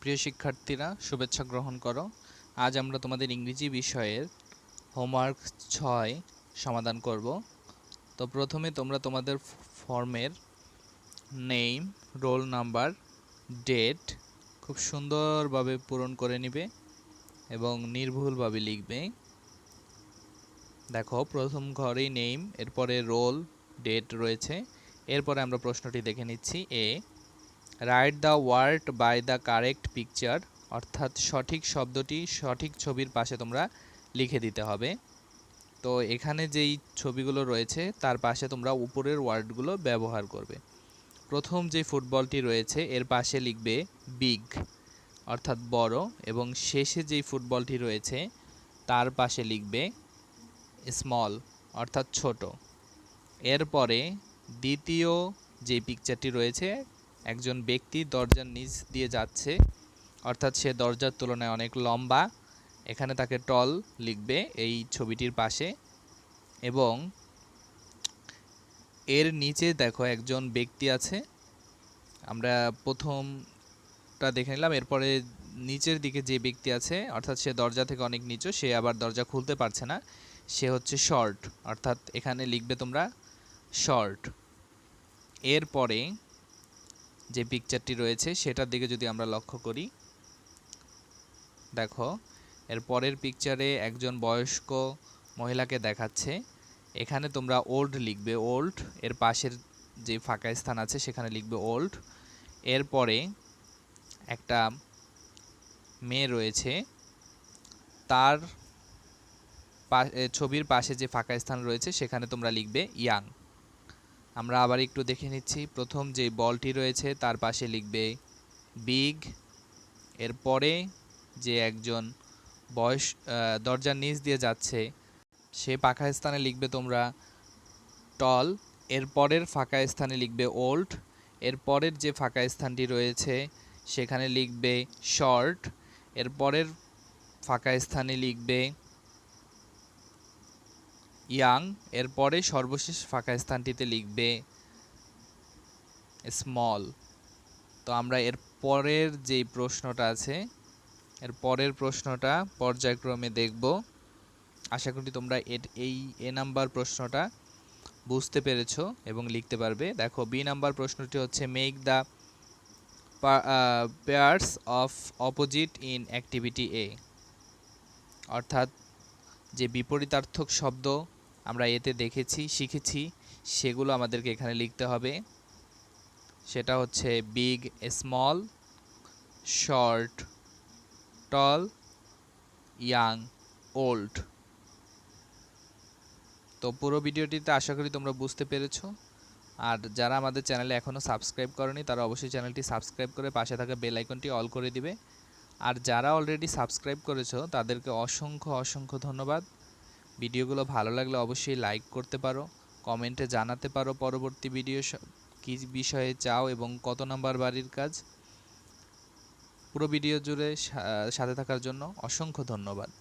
প্রিয় শিক্ষার্থীরা, শুভেচ্ছা গ্রহণ করো। আজ আমরা তোমাদের ইংরেজি বিষয়ের হোমওয়ার্ক ছয় সমাধান করব। তো প্রথমে তোমরা তোমাদের ফর্মের নেম রোল নাম্বার ডেট খুব সুন্দরভাবে পূরণ করে নিবে এবং নির্ভুলভাবে লিখবে। দেখো, প্রথম ঘরেই নেম এরপরে রোল ডেট রয়েছে। এরপরে আমরা প্রশ্নটি দেখে নিচ্ছি a write the word by the correct picture অর্থাৎ সঠিক শব্দটি সঠিক ছবির পাশে তোমরা লিখে দিতে হবে। তো এখানে যেই ছবিগুলো রয়েছে, তার পাশে তোমরা উপরের ওয়ার্ডগুলো ব্যবহার করবে। প্রথম যে ফুটবলটি রয়েছে, এর পাশে লিখবে বিগ অর্থাৎ বড়, এবং শেষে যেই ফুটবলটি রয়েছে, তার পাশে লিখবে স্মল অর্থাৎ ছোট। এরপরে দ্বিতীয় যে পিকচারটি রয়েছে একজন ব্যক্তি দরজার নিচ দিয়ে যাচ্ছে, অর্থাৎ সে দরজার তুলনায় অনেক লম্বা। এখানে তাকে টল লিখবে এই ছবিটির পাশে। এবং এর নিচে দেখো একজন ব্যক্তি আছে। আমরা প্রথমটা দেখে নিলাম, এরপরে নিচের দিকে যে ব্যক্তি আছে, অর্থাৎ সে দরজা থেকে অনেক নিচু, সে আবার দরজা খুলতে পারছে না। সে হচ্ছে শর্ট, অর্থাৎ এখানে লিখবে তোমরা শর্ট। এরপরে যে পিকচারটি রয়েছে, সেটার দিকে যদি আমরা লক্ষ্য করি, দেখো, এর পরের পিকচারে একজন বয়স্ক মহিলাকে দেখাচ্ছে। এখানে তোমরা ওল্ড লিখবে ওল্ড এর পাশের যে ফাঁকা স্থান আছে, সেখানে লিখবে ওল্ড এরপরে একটা মেয়ে রয়েছে, তার ছবির পাশে যে ফাঁকা স্থান রয়েছে, সেখানে তোমরা লিখবে ইয়াং। আমরা আবার একটু দেখে নিচ্ছি। প্রথম যে বলটি রয়েছে, তার পাশে লিখবে, বিগ। এরপরে যে একজন বয়স দরজার নিচ দিয়ে যাচ্ছে, সে পাখা স্থানে লিখবে তোমরা, টল। এর পরের ফাঁকা স্থানে লিখবে, ওল্ড। এর পরের যে ফাঁকা স্থানটি রয়েছে, সেখানে লিখবে, শর্ট। এর পরের ফাঁকা স্থানে লিখবে ইয়াং, এরপরে সর্বশেষ ফাঁকা স্থানটিতে লিখবে স্মল তো আমরা এর পরের যেই প্রশ্নটা আছে, এর পরের প্রশ্নটা পর্যায়ক্রমে দেখব। আশা করি তোমরা এই, এ নাম্বার প্রশ্নটা বুঝতে পেরেছ এবং লিখতে পারবে। দেখো, বি নাম্বার প্রশ্নটি হচ্ছে make the pairs of opposite in activity A অর্থাৎ যে বিপরীতার্থক শব্দ আমরা এতে দেখেছি, শিখেছি, সেগুলো আমাদেরকে এখানে লিখতে হবে। সেটা হচ্ছে big small short tall young old তো পুরো ভিডিওটিতে আশা করি তোমরা বুঝতে পেরেছ। আর যারা আমাদের চ্যানেলে এখনও সাবস্ক্রাইব করেনি, তারা অবশ্যই চ্যানেলটি সাবস্ক্রাইব করে পাশে থাকা বেল আইকনটি অল করে দিবে। আর যারা অলরেডি সাবস্ক্রাইব করেছ, তাদেরকে অসংখ্য অসংখ্য ধন্যবাদ। ভিডিওগুলো ভালো লাগলে অবশ্যই লাইক করতে পারো, কমেন্টে জানাতে পারো পরবর্তী ভিডিও কী বিষয়ে চাও এবং কত নাম্বার বাড়ির কাজ। পুরো ভিডিও জুড়ে সাথে থাকার জন্য অসংখ্য ধন্যবাদ।